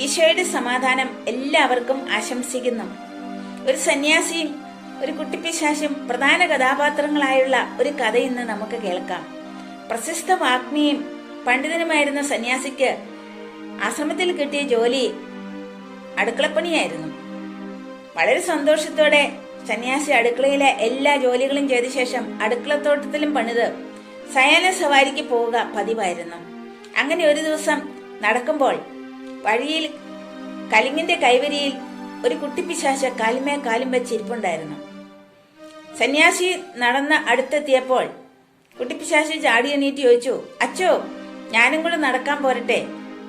ഈശോയുടെ സമാധാനം എല്ലാവർക്കും ആശംസിക്കുന്നു. ഒരു സന്യാസിയും ഒരു കുട്ടിപ്പിശാശും പ്രധാന കഥാപാത്രങ്ങളായുള്ള ഒരു കഥ ഇന്ന് നമുക്ക് കേൾക്കാം. പ്രശസ്ത വാഗ്മിയും പണ്ഡിതനുമായിരുന്ന സന്യാസിക്ക് ആശ്രമത്തിൽ കിട്ടിയ ജോലി അടുക്കളപ്പണിയായിരുന്നു. വളരെ സന്തോഷത്തോടെ സന്യാസി അടുക്കളയിലെ എല്ലാ ജോലികളും ചെയ്ത ശേഷം അടുക്കളത്തോട്ടത്തിലും പണിത് സയാന സവാരിക്ക് പോവുക പതിവായിരുന്നു. അങ്ങനെ ഒരു ദിവസം നടക്കുമ്പോൾ വഴിയിൽ കലിങ്ങിന്റെ കൈവരിയിൽ ഒരു കുട്ടിപ്പിശാശ കാലുമേ കാലും വെച്ചിരിപ്പുണ്ടായിരുന്നു സന്യാസി നടന്ന് അടുത്തെത്തിയപ്പോൾ കുട്ടിപ്പിശാശി ചാടി എണീറ്റ് ചോദിച്ചു അച്ചോ ഞാനും കൂടെ നടക്കാൻ പോരട്ടെ.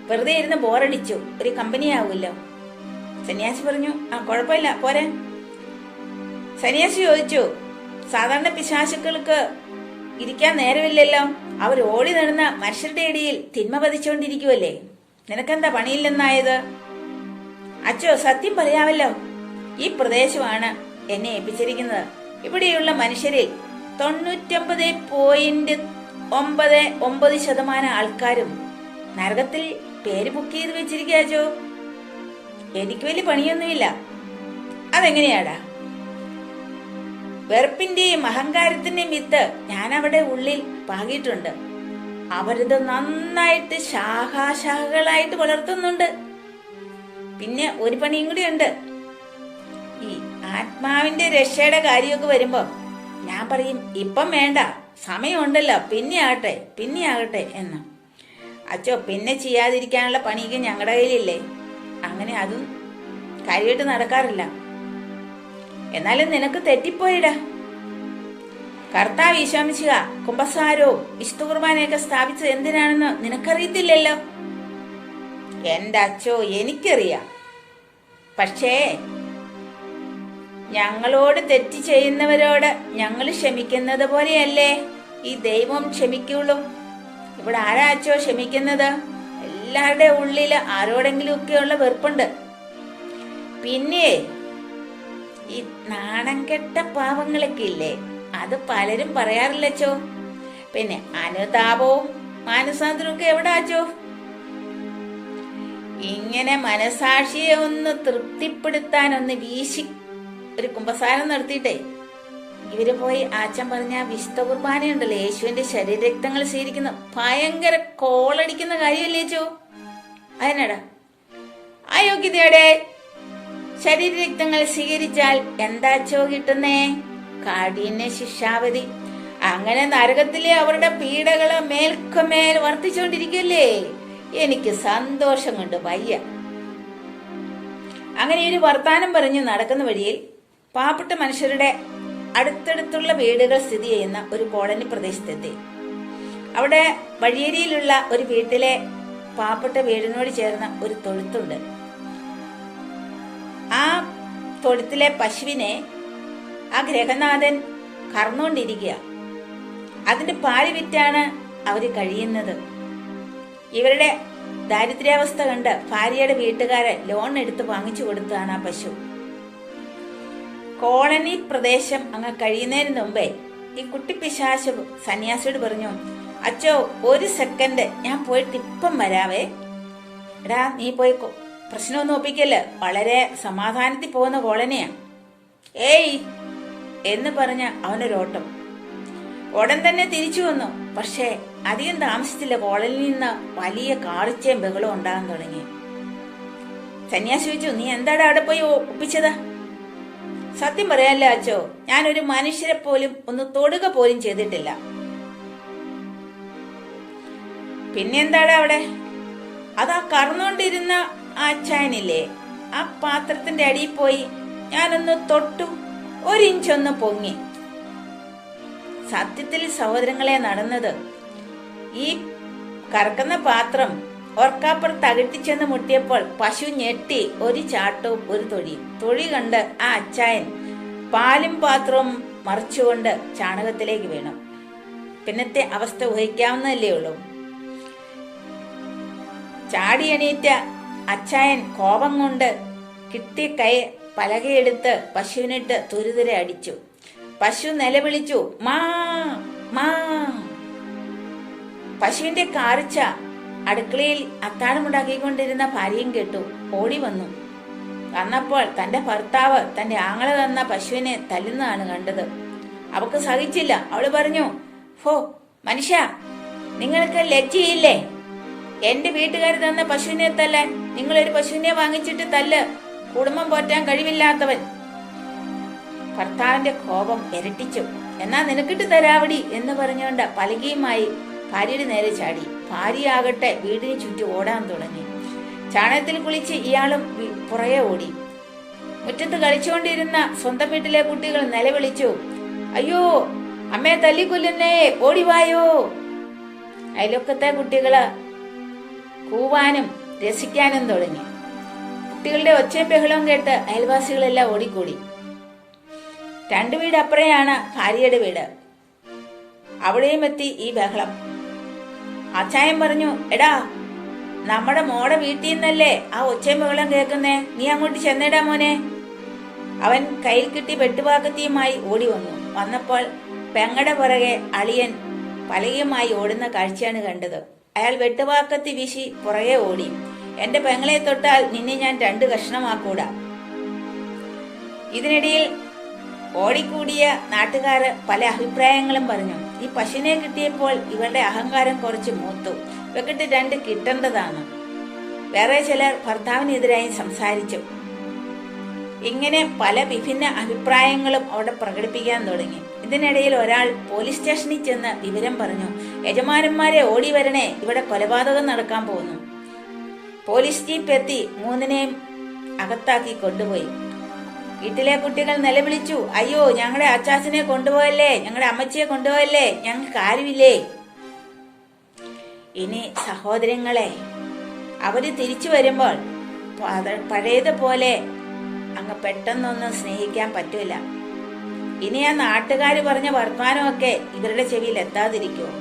വെറുതെ ഇരുന്ന് ബോറടിച്ചു. ഒരു കമ്പനി സന്യാസി പറഞ്ഞു ആ കുഴപ്പമില്ല. പോരെ. സന്യാസി ചോദിച്ചു സാധാരണ പിശാശുക്കൾക്ക് ഇരിക്കാൻ നേരമില്ലല്ലോ. അവർ ഓടി നടന്ന മനുഷ്യരുടെ ഇടയിൽ തിന്മ പതിച്ചുകൊണ്ടിരിക്കുവല്ലേ? നിനക്കെന്താ പണിയില്ലെന്നായത്? അച്ചോ സത്യം പറയാമല്ലോ. ഈ പ്രദേശമാണ് എന്നെ ഏൽപ്പിച്ചിരിക്കുന്നത്. ഇവിടെയുള്ള മനുഷ്യരിൽ തൊണ്ണൂറ്റൊമ്പത് പോയിന്റ് ഒമ്പത് ഒമ്പത് ശതമാനം ആൾക്കാരും നരകത്തിൽ പേര് ബുക്ക് ചെയ്ത് വെച്ചിരിക്കാച്ചോ എനിക്ക് വലിയ പണിയൊന്നുമില്ല. അതെങ്ങനെയാടാ? വെറുപ്പിന്റെയും അഹങ്കാരത്തിന്റെയും വിത്ത് ഞാൻ അവിടെ ഉള്ളിൽ പാകിയിട്ടുണ്ട്. അവരിത് നന്നായിട്ട് ശാഖാശാഖകളായിട്ട് വളർത്തുന്നുണ്ട്. പിന്നെ ഒരു പണിയും കൂടി ഉണ്ട് ഈ ആത്മാവിന്റെ രക്ഷയുടെ കാര്യമൊക്കെ വരുമ്പോ ഞാൻ പറയും ഇപ്പം വേണ്ട സമയമുണ്ടല്ലോ പിന്നെ ആകട്ടെ പിന്നെ ആകട്ടെ എന്ന്. അച്ചോ പിന്നെ ചെയ്യാതിരിക്കാനുള്ള പണിയൊക്കെ ഞങ്ങളുടെ കയ്യിലില്ലേ? അങ്ങനെ അതും കാര്യമായിട്ട് നടക്കാറില്ല. എന്നാലും നിനക്ക് തെറ്റിപ്പോയിടാ. കർത്താവ് ഈശോമിശിക കുംഭസാരവും വിശുദ്ധ കുർബാനയൊക്കെ സ്ഥാപിച്ചത് എന്തിനാണെന്ന് നിനക്കറിയത്തില്ലല്ലോ? എന്റെ അച്ചോ എനിക്കറിയാം. പക്ഷേ ഞങ്ങളോട് തെറ്റ് ചെയ്യുന്നവരോട് ഞങ്ങൾ ക്ഷമിക്കുന്നത് പോലെയല്ലേ? ഈ ദൈവം ക്ഷമിക്കുള്ളൂ. ഇവിടെ ആരാ അച്ചോ ക്ഷമിക്കുന്നത്? എല്ലാവരുടെ ഉള്ളിൽ ആരോടെങ്കിലും ഒക്കെയുള്ള വെറുപ്പുണ്ട്. പിന്നെ ഈ നാണം കെട്ട പാവങ്ങളൊക്കെ ഇല്ലേ? അത് പലരും പറയാറില്ലച്ചോ. പിന്നെ അനുതാപവും മാനസാന്തരവും ഒക്കെ എവിടെ ആച്ചോ ഇങ്ങനെ മനസാക്ഷിയെ ഒന്ന് തൃപ്തിപ്പെടുത്താൻ ഒന്ന് വീശി ഒരു കുമ്പസാരം നടത്തിയിട്ടേ. ഇവർ പോയി ആച്ചൻ പറഞ്ഞ വിശുദ്ധ കുർബാനയുണ്ടല്ലോ യേശുവിന്റെ ശരീരരക്തങ്ങൾ സ്വീകരിക്കുന്ന ഭയങ്കര കോളടിക്കുന്ന കാര്യമല്ലേ ചോ അതിനടാ. ആ യോഗ്യതയുടെ ശരീരരക്തങ്ങൾ സ്വീകരിച്ചാൽ എന്താച്ചോ കിട്ടുന്നേ? കാഠിന്യ ശിക്ഷാവധി. അങ്ങനെ നരകത്തിലെ അവരുടെ പീഡകൾ മേൽക്കുമേൽ വർദ്ധിച്ചുകൊണ്ടിരിക്കല്ലേ എനിക്ക് സന്തോഷം കൊണ്ട് വയ്യ. അങ്ങനെ ഒരു വർത്താനം പറഞ്ഞ് നടക്കുന്ന വഴിയിൽ പാവപ്പെട്ട മനുഷ്യരുടെ അടുത്തടുത്തുള്ള വീടുകൾ സ്ഥിതി ചെയ്യുന്ന ഒരു കോളനി പ്രദേശത്തെത്തി. അവിടെ വഴിയേരിയിലുള്ള ഒരു വീട്ടിലെ പാവപ്പെട്ട വീടിനോട് ചേർന്ന ഒരു തൊഴുത്തുണ്ട്. ആ തൊഴുത്തിലെ പശുവിനെ ആ ഗ്രഹനാഥൻ കറന്നുകൊണ്ടിരിക്കുക അതിന്റെ പാൽ വിറ്റാണ് അവർ കഴിയുന്നത്. ഇവരുടെ ദാരിദ്ര്യാവസ്ഥ കണ്ട് ഭാര്യയുടെ വീട്ടുകാരെ ലോൺ എടുത്ത് വാങ്ങിച്ചു കൊടുത്തതാണ് ആ പശു. കോളനി പ്രദേശം അങ്ങ് കഴിയുന്നതിന് മുമ്പേ ഈ കുട്ടി പിശാശു സന്യാസിയോട് പറഞ്ഞു അച്ചോ ഒരു സെക്കൻഡ് ഞാൻ പോയിട്ട് ഇപ്പം വരാവേ. എടാ നീ പോയി പ്രശ്നമൊന്നും ഒപ്പിക്കൽ വളരെ സമാധാനത്തിൽ പോകുന്ന കോളനിയാ. ഏയ് എന്ന് പറഞ്ഞ അവനൊരോട്ടം. ഉടൻ തന്നെ തിരിച്ചു വന്നു. പക്ഷേ അധികം താമസിച്ചില്ല. കോളനിയിൽ നിന്ന് വലിയ കാളിച്ചയും ബഹളവും ഉണ്ടാകാൻ തുടങ്ങി. സന്യാസി ചോദിച്ചു നീ എന്താടാ അവിടെ പോയി ഒപ്പിച്ചത്? സത്യം പറയാനല്ലോ അച്ചോ. ഞാനൊരു മനുഷ്യരെ പോലും ഒന്ന് തൊടുക പോലും ചെയ്തിട്ടില്ല. പിന്നെ എന്താടാ അവിടെ? അതാ കറന്നുകൊണ്ടിരുന്ന ആ ചായനില്ലേ ആ പാത്രത്തിന്റെ അടിയിൽ പോയി ഞാനൊന്ന് തൊട്ടു. ഒരു ഇഞ്ചൊന്ന് പൊങ്ങി. സത്യത്തിൽ സഹോദരങ്ങളെ നടന്നത് ഈ കറക്കുന്ന പാത്രം ഓർക്കാപ്പുറത്ത് അകട്ടിച്ചെന്ന് മുട്ടിയപ്പോൾ പശു ഞെട്ടി ഒരു ചാട്ടവും ഒരു തൊഴിയും തൊഴി കണ്ട് ആ അച്ചായൻ പാലും പാത്രവും മറിച്ചുകൊണ്ട് ചാണകത്തിലേക്ക് വീണു. പിന്നത്തെ അവസ്ഥ ഊഹിക്കാവുന്നതല്ലേ ഉള്ളൂ. ചാടി എണീറ്റ അച്ചായൻ കോപം കൊണ്ട് കിട്ടിയ കൈ പലകയെടുത്ത് പശുവിനിട്ട് തുരുതുരെ അടിച്ചു. പശു നിലവിളിച്ചു മാ മാ. പശുവിന്റെ കാറിച്ച അടുക്കളയിൽ അത്താഴമുണ്ടാക്കിക്കൊണ്ടിരുന്ന ഭാര്യയും കേട്ടു ഓടി വന്നു. വന്നപ്പോൾ തന്റെ ഭർത്താവ് തന്റെ ആങ്ങള തന്ന പശുവിനെ തല്ലുന്നതാണ് കണ്ടത്. അവക്ക് സഹിച്ചില്ല. അവൾ പറഞ്ഞു ഹോ മനുഷ്യ നിങ്ങൾക്ക് ലജ്ജയില്ലേ? എന്റെ വീട്ടുകാർ തന്ന പശുവിനെ തല്ലാൻ നിങ്ങളൊരു പശുവിനെ വാങ്ങിച്ചിട്ട് തല്ല്. കുടുംബം പോറ്റാൻ കഴിവില്ലാത്തവൻ. ഭർത്താവിന്റെ കോപം ഇരട്ടിച്ചു. എന്നാ നിനക്കിട്ട് തരാവടി എന്ന് പറഞ്ഞുകൊണ്ട് പലകയുമായി ഭാര്യയുടെ നേരെ ചാടി. ഭാര്യയാകട്ടെ വീടിന് ചുറ്റും ഓടാൻ തുടങ്ങി. ചാണകത്തിൽ കുളിച്ച് ഇയാളും പുറകെ ഓടി. മുറ്റത്ത് കളിച്ചുകൊണ്ടിരുന്ന സ്വന്തം വീട്ടിലെ കുട്ടികൾ നിലവിളിച്ചു. അയ്യോ അമ്മയെ തല്ലിക്കൊല്ലുന്നേ ഓടിവായോ? അയലൊക്കത്തെ കുട്ടികൾ കൂവാനും രസിക്കാനും തുടങ്ങി. കുട്ടികളുടെ ഒച്ചയും ബഹളവും കേട്ട് അയൽവാസികളെല്ലാം ഓടിക്കൂടി. രണ്ടു വീട് അപ്പുറയാണ് ഭാര്യയുടെ വീട്. അവിടെയും എത്തി ഈ ബഹളം. അച്ചായം പറഞ്ഞു എടാ നമ്മുടെ മോടെ വീട്ടിൽ നിന്നല്ലേ ആ ഒച്ചയും ബഹളം കേൾക്കുന്നേ? നീ അങ്ങോട്ട് ചെന്നേടാ മോനെ. അവൻ കയ്യിൽ കിട്ടി വെട്ടുപാകത്തിയുമായി ഓടി വന്നു. വന്നപ്പോൾ പെങ്ങടെ പുറകെ അളിയൻ പലയുമായി ഓടുന്ന കാഴ്ചയാണ് കണ്ടത്. അയാൾ വെട്ടുപാക്കത്തി വീശി പുറകെ ഓടി. എന്റെ പെങ്ങളെ തൊട്ടാൽ നിന്നെ ഞാൻ രണ്ട് കഷ്ണമാക്കൂടാ. ഇതിനിടയിൽ ഓടിക്കൂടിയ നാട്ടുകാർ പല അഭിപ്രായങ്ങളും പറഞ്ഞു. ഈ പശുവിനെ കിട്ടിയപ്പോൾ ഇവളുടെ അഹങ്കാരം കുറച്ച് മൂത്തു. ഇവക്കിട്ട് രണ്ട് കിട്ടേണ്ടതാണ്. വേറെ ചിലർ ഭർത്താവിനെതിരായി സംസാരിച്ചു. ഇങ്ങനെ പല വിഭിന്ന അഭിപ്രായങ്ങളും അവിടെ പ്രകടിപ്പിക്കാൻ തുടങ്ങി. ഇതിനിടയിൽ ഒരാൾ പോലീസ് സ്റ്റേഷനിൽ ചെന്ന് വിവരം പറഞ്ഞു. യജമാനന്മാരെ ഓടി വരണേ ഇവിടെ കൊലപാതകം നടക്കാൻ പോകുന്നു. പോലീസ് ജീപ്പ് എത്തി മൂന്നിനെയും അകത്താക്കി കൊണ്ടുപോയി. വീട്ടിലെ കുട്ടികൾ നിലവിളിച്ചു അയ്യോ ഞങ്ങളുടെ അച്ചാച്ചനെ കൊണ്ടുപോയല്ലേ? ഞങ്ങളുടെ അമ്മച്ചിയെ കൊണ്ടുപോയല്ലേ? ഞങ്ങൾക്ക് ആരുമില്ലേ? ഇനി സഹോദരങ്ങളെ അവർ തിരിച്ചു വരുമ്പോൾ പഴയതുപോലെ അങ്ങ് പെട്ടെന്നൊന്നും സ്നേഹിക്കാൻ പറ്റൂല ഇനി ആ നാട്ടുകാർ പറഞ്ഞ വർത്തമാനമൊക്കെ ഇവരുടെ ചെവിയിൽ എത്താതിരിക്കുമോ?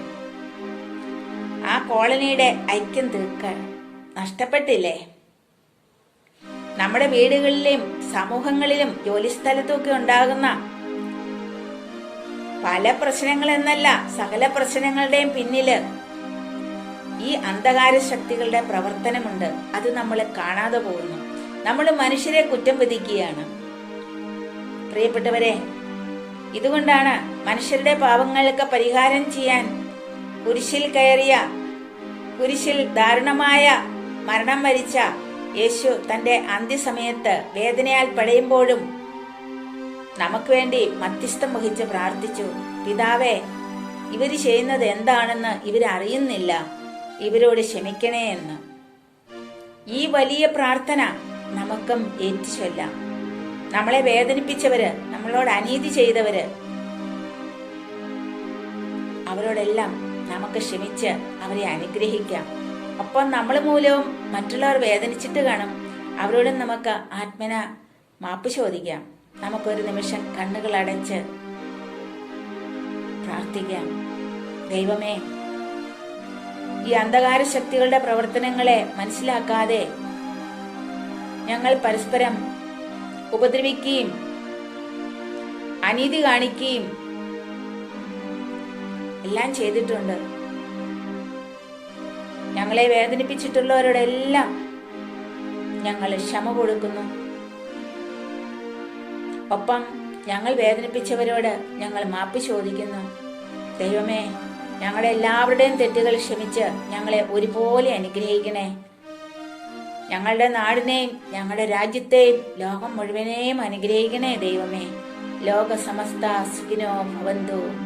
ആ കോളനിയുടെ ഐക്യം തീർക്കാൻ നഷ്ടപ്പെട്ടില്ലേ? നമ്മുടെ വീടുകളിലും സമൂഹങ്ങളിലും ജോലിസ്ഥലത്തും ഒക്കെ ഉണ്ടാകുന്ന പല പ്രശ്നങ്ങൾ എന്നല്ല സകല പ്രശ്നങ്ങളുടെയും പിന്നിൽ ഈ അന്ധകാര ശക്തികളുടെ പ്രവർത്തനമുണ്ട്. അത് നമ്മൾ കാണാതെ പോകുന്നു. നമ്മൾ മനുഷ്യരെ കുറ്റം വിധിക്കുകയാണ്. പ്രിയപ്പെട്ടവരെ ഇതുകൊണ്ടാണ് മനുഷ്യരുടെ പാപങ്ങൾക്ക് പരിഹാരം ചെയ്യാൻ കുരിശിൽ കയറിയ കുരിശിൽ ദാരുണമായ മരണം വരിച്ച യേശു തന്റെ അന്ത്യസമയത്ത് വേദനയാൽ പടയുമ്പോഴും നമുക്ക് വേണ്ടി മധ്യസ്ഥം വഹിച്ച് പ്രാർത്ഥിച്ചു. പിതാവേ ഇവർ ചെയ്യുന്നത് എന്താണെന്ന് ഇവരറിയുന്നില്ല ഇവരോട് ക്ഷമിക്കണേ എന്ന്. ഈ വലിയ പ്രാർത്ഥന നമുക്കും ഏറ്റുചൊല്ലാം. നമ്മളെ വേദനിപ്പിച്ചവര് നമ്മളോട് അനീതി ചെയ്തവര് അവരോടെല്ലാം നമുക്ക് ക്ഷമിച്ച് അവരെ അനുഗ്രഹിക്കാം. ഒപ്പം നമ്മൾ മൂലവും മറ്റുള്ളവർ വേദനിച്ചിട്ട് കാണും. അവരോടും നമുക്ക് ആത്മന മാപ്പ് ചോദിക്കാം. നമുക്കൊരു നിമിഷം കണ്ണുകൾ അടച്ച് പ്രാർത്ഥിക്കാം. ദൈവമേ ഈ അന്ധകാര ശക്തികളുടെ പ്രവർത്തനങ്ങളെ മനസ്സിലാക്കാതെ ഞങ്ങൾ പരസ്പരം ഉപദ്രവിക്കുകയും അനീതി കാണിക്കുകയും എല്ലാം ചെയ്തിട്ടുണ്ട്. ഞങ്ങളെ വേദനിപ്പിച്ചിട്ടുള്ളവരോടെല്ലാം ഞങ്ങൾ ക്ഷമ കൊടുക്കുന്നു. ഒപ്പം ഞങ്ങൾ വേദനിപ്പിച്ചവരോട് ഞങ്ങൾ മാപ്പ് ചോദിക്കുന്നു. ദൈവമേ ഞങ്ങളുടെ എല്ലാവരുടെയും തെറ്റുകൾ ക്ഷമിച്ച് ഞങ്ങളെ ഒരുപോലെ അനുഗ്രഹിക്കണേ. ഞങ്ങളുടെ നാടിനെയും ഞങ്ങളുടെ രാജ്യത്തെയും ലോകം മുഴുവനെയും അനുഗ്രഹിക്കണേ ദൈവമേ. ലോകസമസ്ത സുഖിനോ ഭവന്തു.